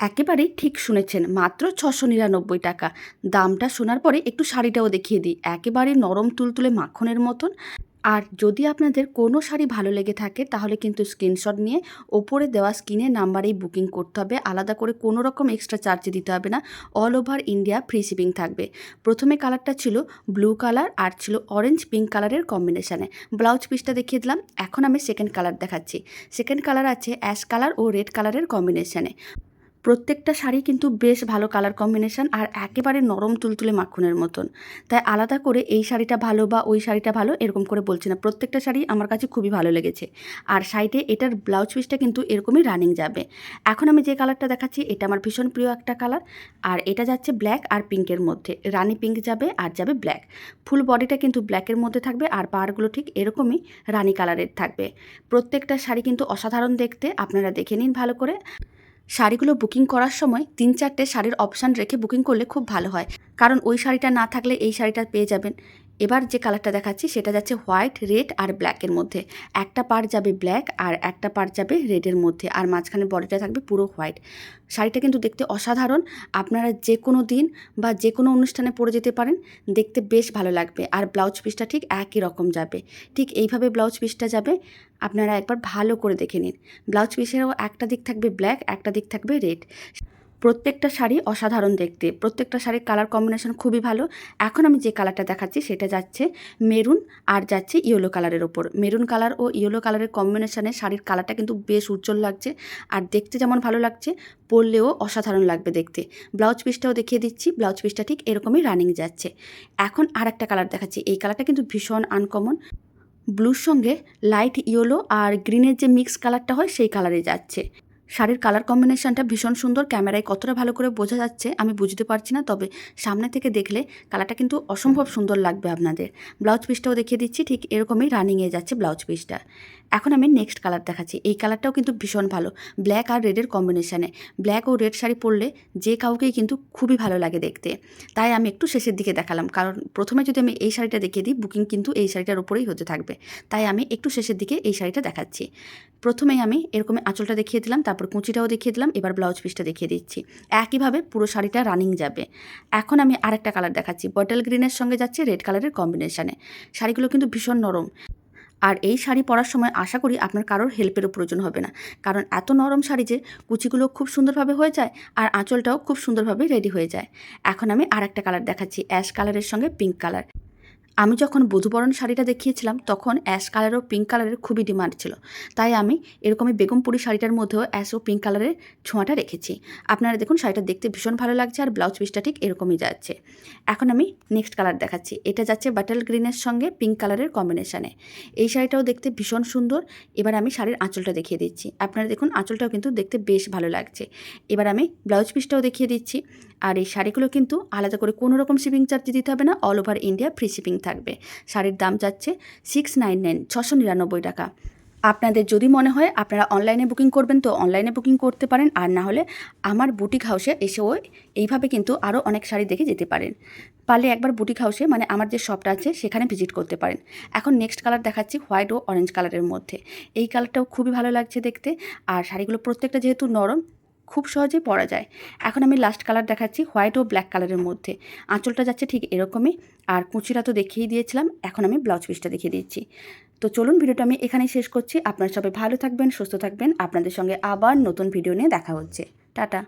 একেবারেই ঠিক শুনেছেন, মাত্র ছশো নিরানব্বই টাকা। দামটা শোনার পরে একটু শাড়িটাও দেখিয়ে দিই। একেবারে নরম তুলতুলে মাখনের মতন। আর যদি আপনাদের কোনো শাড়ি ভালো লেগে থাকে, তাহলে কিন্তু স্ক্রিনশট নিয়ে ওপরে দেওয়া স্ক্রিনের নাম্বারেই বুকিং করতে হবে। আলাদা করে কোনো রকম এক্সট্রা চার্জ দিতে হবে না। All over India free shipping থাকবে। প্রথমে কালারটা ছিল ব্লু কালার আর ছিল অরেঞ্জ পিঙ্ক কালারের কম্বিনেশানে। ব্লাউজ পিসটা দেখিয়ে দিলাম। এখন আমি সেকেন্ড কালার দেখাচ্ছি। সেকেন্ড কালার আছে অ্যাশ কালার ও রেড কালারের কম্বিনেশানে। প্রত্যেকটা শাড়ি কিন্তু বেশ ভালো কালার কম্বিনেশন আর একেবারে নরম তুলতুলে মাখনের মতন। তাই আলাদা করে এই শাড়িটা ভালো বা ওই শাড়িটা ভালো এরকম করে বলছি না। প্রত্যেকটা শাড়ি আমার কাছে খুবই ভালো লেগেছে। আর সাইডে এটার ব্লাউজ পিসটা কিন্তু এরকমই রানিং যাবে। এখন আমি যে কালারটা দেখাচ্ছি, এটা আমার ভীষণ প্রিয় একটা কালার আর এটা যাচ্ছে ব্ল্যাক আর পিঙ্কের মধ্যে। রানি পিঙ্ক যাবে আর যাবে ব্ল্যাক ফুল বডিটা কিন্তু ব্ল্যাকের মধ্যে থাকবে আর পাহাড়গুলো ঠিক এরকমই রানি কালারের থাকবে। প্রত্যেকটা শাড়ি কিন্তু অসাধারণ দেখতে। আপনারা দেখে নিন ভালো করে। শাড়িগুলো বুকিং করার সময় তিন চারটে শাড়ির অপশান রেখে বুকিং করলে খুব ভালো হয়। কারণ ওই শাড়িটা না থাকলে এই শাড়িটা পেয়ে যাবেন। এবার যে কালারটা দেখাচ্ছি সেটা যাচ্ছে হোয়াইট, রেড আর ব্ল্যাকের মধ্যে। একটা পার যাবে ব্ল্যাক আর একটা পার যাবে রেডের মধ্যে আর মাঝখানে বডিটা থাকবে পুরো হোয়াইট। শাড়িটা কিন্তু দেখতে অসাধারণ। আপনারা যে কোনো দিন বা যে কোনো অনুষ্ঠানে পরে যেতে পারেন, দেখতে বেশ ভালো লাগবে আর ব্লাউজ পিসটা ঠিক একই রকম যাবে। ঠিক এইভাবে ব্লাউজ পিসটা যাবে, আপনারা একবার ভালো করে দেখে নিন। ব্লাউজ পিসেরও একটা দিক থাকবে ব্ল্যাক, একটা দিক থাকবে রেড। প্রত্যেকটা শাড়ি অসাধারণ দেখতে। প্রত্যেকটা শাড়ির কালার কম্বিনেশন খুবই ভালো। এখন আমি যে কালারটা দেখাচ্ছি সেটা যাচ্ছে মেরুন আর যাচ্ছে ইয়েলো কালারের ওপর। মেরুন কালার ও ইয়েলো কালারের কম্বিনেশনে শাড়ির কালারটা কিন্তু বেশ উজ্জ্বল লাগছে আর দেখতে যেমন ভালো লাগছে, পরলেও অসাধারণ লাগবে দেখতে। ব্লাউজ পিসটাও দেখিয়ে দিচ্ছি ব্লাউজ পিসটা ঠিক এরকমই রানিং যাচ্ছে। এখন আর একটা কালার দেখাচ্ছি। এই কালারটা কিন্তু ভীষণ আনকমন ব্লুর সঙ্গে লাইট ইয়েলো আর গ্রিনের যে মিক্স কালারটা হয় সেই কালারে যাচ্ছে। শাড়ির কালার কম্বিনেশনটা ভীষণ সুন্দর। ক্যামেরায় কতটা ভালো করে বোঝা যাচ্ছে আমি বুঝতে পারছি না, তবে সামনে থেকে দেখলে কালারটা কিন্তু অসম্ভব সুন্দর লাগবে আপনাদের। ব্লাউজ পিসটাও দেখিয়ে দিচ্ছি, ঠিক এরকমই রানিংয়ে যাচ্ছে ব্লাউজ পিসটা এখন আমি নেক্সট কালার দেখাচ্ছি। এই কালারটাও কিন্তু ভীষণ ভালো ব্ল্যাক আর রেডের কম্বিনেশানে ব্ল্যাক ও রেড শাড়ি পরলে যে কাউকেই কিন্তু খুবই ভালো লাগে দেখতে। তাই আমি একটু শেষের দিকে দেখালাম, কারণ প্রথমে যদি আমি এই শাড়িটা দেখিয়ে দিই বুকিং কিন্তু এই শাড়িটার উপরেই হতে থাকবে। তাই আমি একটু শেষের দিকে এই শাড়িটা দেখাচ্ছি। প্রথমেই আমি এরকম আঁচলটা দেখিয়ে দিলাম, তারপর কুঁচিটাও দেখিয়ে দিলাম, এবার ব্লাউজ পিসটা দেখিয়ে দিচ্ছি। একইভাবে পুরো শাড়িটা রানিং যাবে। এখন আমি আরেকটা কালার দেখাচ্ছি বটল গ্রিনের সঙ্গে যাচ্ছে রেড কালারের কম্বিনেশানে শাড়িগুলো কিন্তু ভীষণ নরম। আর এই শাড়ি পরার সময় আশা করি আপনার কারোর হেল্পেরও প্রয়োজন হবে না। কারণ এত নরম শাড়ি যে কুচিগুলো খুব সুন্দরভাবে হয়ে যায় আর আঁচলটাও খুব সুন্দরভাবে রেডি হয়ে যায়। এখন আমি আর একটা কালার দেখাচ্ছি অ্যাশ কালারের সঙ্গে পিঙ্ক কালার আমি যখন বধুবরণ শাড়িটা দেখিয়েছিলাম, তখন অ্যাশ কালার ও পিঙ্ক কালারের খুবই ডিমান্ড ছিল। তাই আমি এরকমই বেগমপুরি শাড়িটার মধ্যেও অ্যাশ ও পিঙ্ক কালারের ছোঁয়াটা রেখেছি। আপনারা দেখুন, শাড়িটা দেখতে ভীষণ ভালো লাগছে আর ব্লাউজ পিসটা ঠিক এরকমই যাচ্ছে। এখন আমি নেক্সট কালার দেখাচ্ছি। এটা যাচ্ছে বাটাল গ্রিনের সঙ্গে পিঙ্ক কালারের কম্বিনেশানে। এই শাড়িটাও দেখতে ভীষণ সুন্দর। এবার আমি শাড়ির আঁচলটা দেখিয়ে দিচ্ছি। আপনারা দেখুন, আঁচলটাও কিন্তু দেখতে বেশ ভালো লাগছে। এবার আমি ব্লাউজ পিসটাও দেখিয়ে দিচ্ছি। আর এই শাড়িগুলো কিন্তু আলাদা করে কোনো রকম শিপিং চার্জ দিতে হবে না। All over India free shipping থাকবে। শাড়ির দাম যাচ্ছে সিক্স নাইন নাইন ছশো নিরানব্বই টাকা। আপনাদের যদি মনে হয় আপনারা অনলাইনে বুকিং করবেন, তো অনলাইনে বুকিং করতে পারেন। আর না হলে আমার বুটিক হাউসে এসেও এইভাবে কিন্তু আরও অনেক শাড়ি দেখে যেতে পারেন। পারলে একবার বুটিক হাউসে মানে আমার যে শপটা আছে, সেখানে ভিজিট করতে পারেন। এখন নেক্সট কালার দেখাচ্ছি হোয়াইট ও অরেঞ্জ কালারের মধ্যে। এই কালারটাও খুবই ভালো লাগছে দেখতে। আর শাড়িগুলো প্রত্যেকটা যেহেতু নরম খুব সহজেই পরা যায়। এখন আমি লাস্ট কালার দেখাচ্ছি হোয়াইট ও ব্ল্যাক কালারের মধ্যে। আঁচলটা যাচ্ছে ঠিক এরকমই। আর কুচিটা তো দেখিয়ে দিয়েছিলাম, এখন আমি ব্লাউজ পিসটা দেখিয়ে দিচ্ছি। তো চলুন ভিডিওটা আমি এখানেই শেষ করছি। আপনারা সবাই ভালো থাকবেন, সুস্থ থাকবেন। আপনাদের সঙ্গে আবার নতুন ভিডিও নিয়ে দেখা হচ্ছে। টাটা।